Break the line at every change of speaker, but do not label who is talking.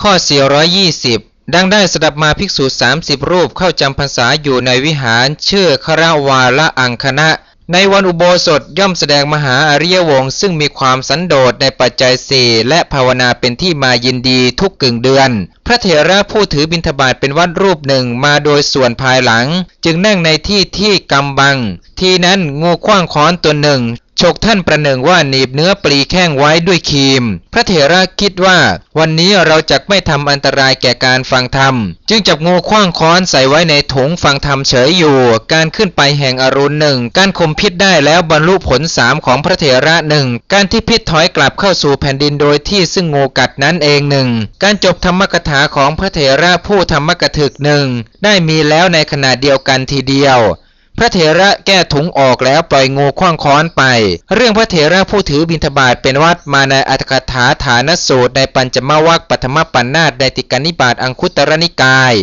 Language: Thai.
ข้อ 420 ดังได้สดับมาภิกษุ 30 รูปเข้าจำพรรษาอยู่ในวิหาร ชื่อคราวาละอังคณะ ในวันอุโบสถย่อมแสดงมหาอริยวงศ์ซึ่งมีความสันโดษในปัจจัยสี่และภาวนาเป็นที่มายินดีทุกกึ่งเดือน พระเถระผู้ถือบิณฑบาตเป็นวัดรูปหนึ่งมาโดยส่วนภายหลัง จึงนั่งในที่ที่กำบัง ที่นั้นงูขว้างค้อนตัวหนึ่ง ฉกท่านประหนึ่งว่าหนีบเนื้อปลีแข้งไว้ด้วยครีม พระเถระคิดว่า วันนี้เราจะไม่ทำอันตรายแก่การฟังธรรม จึงจับงูขว้างค้อนใส่ไว้ในถุงฟังธรรมเฉยอยู่ การขึ้นไปแห่งอรุณหนึ่งการข่มพิษได้แล้วบรรลุผลสามของพระเถระหนึ่งการที่พิษถอยกลับเข้าสู่แผ่นดินโดยที่ซึ่งงูกัดนั้นเองหนึ่งการจบธรรมกถาของพระเถระผู้ธรรมกถึกหนึ่งได้มีแล้วในขณะเดียวกันทีเดียว พระเถระแก้ถุงออกแล้วปล่อยงูคว้างค้อนไป เรื่องพระเถระผู้ถือบิณฑบาตเป็นวัดมาในอัตถกถาฐานสูตรในปัญจมวัคปฐมปัญนาตในติกานิบาตอังคุตรนิกาย